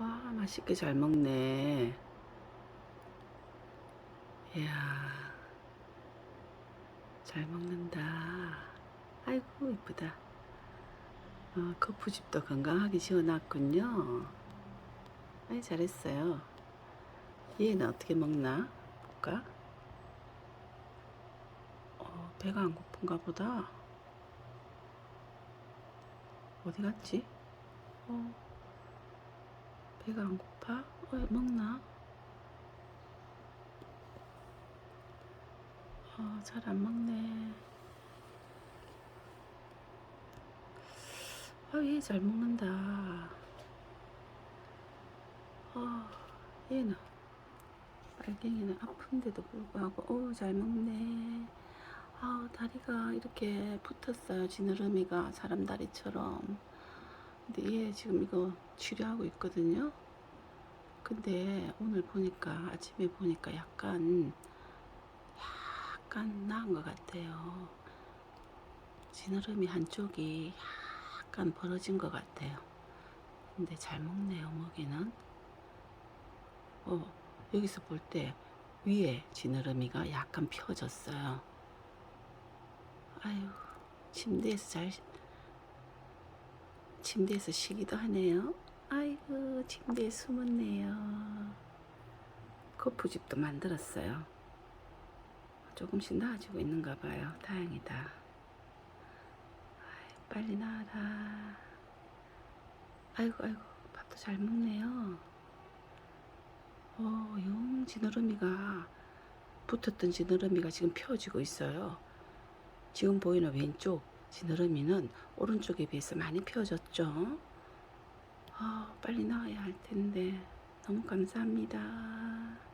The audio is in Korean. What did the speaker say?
와, 맛있게 잘 먹네. 이야, 잘 먹는다. 아이고, 이쁘다. 어, 거푸집도 건강하게 지어놨군요. 아이, 잘했어요. 얘는 어떻게 먹나? 볼까? 어, 배가 안 고픈가 보다. 어디 갔지? 어, 배가 안 고파? 어, 먹나? 어, 잘 안 먹네. 아, 얘 잘 먹는다. 아, 얘는, 빨갱이는 아픈데도 불구하고, 어, 잘 먹네. 아, 다리가 이렇게 붙었어요. 지느러미가 사람 다리처럼. 근데 얘 지금 이거 치료하고 있거든요. 근데 오늘 보니까 아침에 보니까 약간 약간 나은 것 같아요. 지느러미 한쪽이 약간 벌어진 것 같아요. 근데 잘 먹네요, 먹이는. 어, 여기서 볼 때 위에 지느러미가 약간 펴졌어요. 아유, 침대에서 잘, 침대에서 쉬기도 하네요. 아이고, 침대에 숨었네요. 거푸집도 만들었어요. 조금씩 나아지고 있는가 봐요. 다행이다. 아이, 빨리 나와라. 아이고, 아이고, 밥도 잘 먹네요. 어, 용 지느러미가, 붙었던 지느러미가 지금 펴지고 있어요. 지금 보이는 왼쪽 지느러미는 오른쪽에 비해서 많이 펴졌죠? 아, 빨리 나와야 할 텐데. 너무 감사합니다.